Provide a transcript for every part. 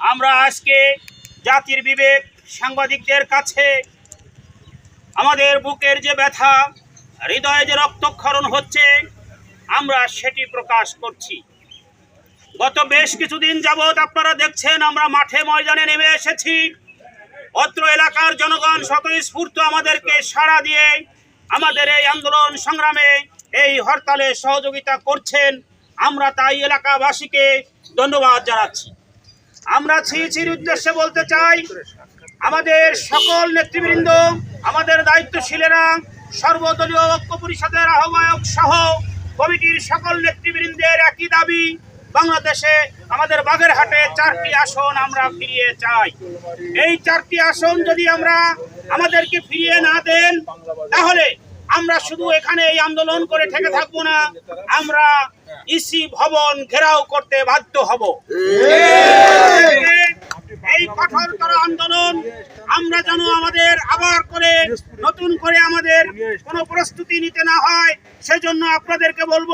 আমরা আজকে জাতির বিবেক সাংবাদিকদের কাছে আমাদের বুকের যে ব্যথা, হৃদয়ে যে রক্তক্ষরণ হচ্ছে, আমরা সেটি প্রকাশ করছি। গত বেশ কিছুদিন যাবৎ আপনারা দেখছেন, আমরা মাঠে ময়দানে নেমে এসেছি। অত্র এলাকার জনগণ স্বতঃস্ফূর্ত আমাদেরকে সাড়া দিয়ে আমাদের এই আন্দোলন সংগ্রামে এই হরতালে সহযোগিতা করছেন। আমরা তাই এলাকাবাসীকে ধন্যবাদ জানাচ্ছি। আমরা ছিচির উদ্দেশ্যে বলতে চাই, আমাদের সকল নেতৃবৃন্দ, আমাদের দায়িত্বশীলেরা, সর্বদলীয় ঐক্য পরিষদের আহ্বায়ক সহ কমিটির সকল নেতৃবৃন্দের একই দাবি, বাংলাদেশে আমাদের বাগেরহাটে চারটি আসন আমরা ফিরিয়ে চাই। এই চারটি আসন যদি আমরা আমাদেরকে ফিরিয়ে না দেন, তাহলে আমরা শুধু এখানে এই আন্দোলন করে থেকে থাকব না, আমরা ইসি ভবন ঘেরাও করতে বাধ্য হব। এই কঠোরতর আন্দোলন আমরা যেন আমাদের আবার করে, নতুন করে আমাদের কোনো প্রস্তুতি নিতে না হয়, সেজন্য আপনাদেরকে বলব,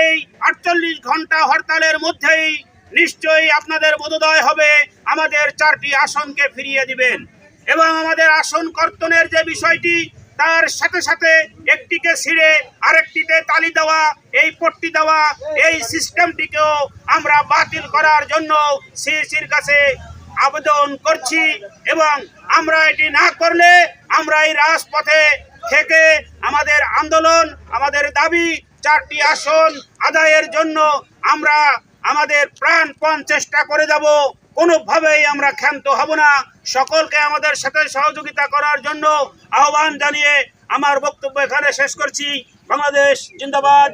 এই আটচল্লিশ ঘণ্টা হরতালের মধ্যেই নিশ্চয়ই আপনাদের বোধোদয় হবে, আমাদের চারটি আসনকে ফিরিয়ে দিবেন। এবং আমাদের আসন কর্তনের যে বিষয়টি তার সাথে সাথে একটিকে ছিঁড়ে আরেকটিতে তালি দেওয়া, এই পট্টি দেওয়া, এই সিস্টেমটিকেও আমরা বাতিল করার জন্য সিএসির কাছে আবেদন করছি এবং আমরা এটি না করলে আমরা এই রাজপথে থেকে আমাদের আন্দোলন, আমাদের দাবি, চারটি আসন আদায়ের জন্য আমরা আমাদের প্রাণপণ চেষ্টা করে যাব। কোনোভাবেই আমরা ক্ষান্ত হব না সকলকে আমাদের সাথে সহযোগিতা করার জন্য আহ্বান জানিয়ে আমার বক্তব্য এখানে শেষ করছি বাংলাদেশ জিন্দাবাদ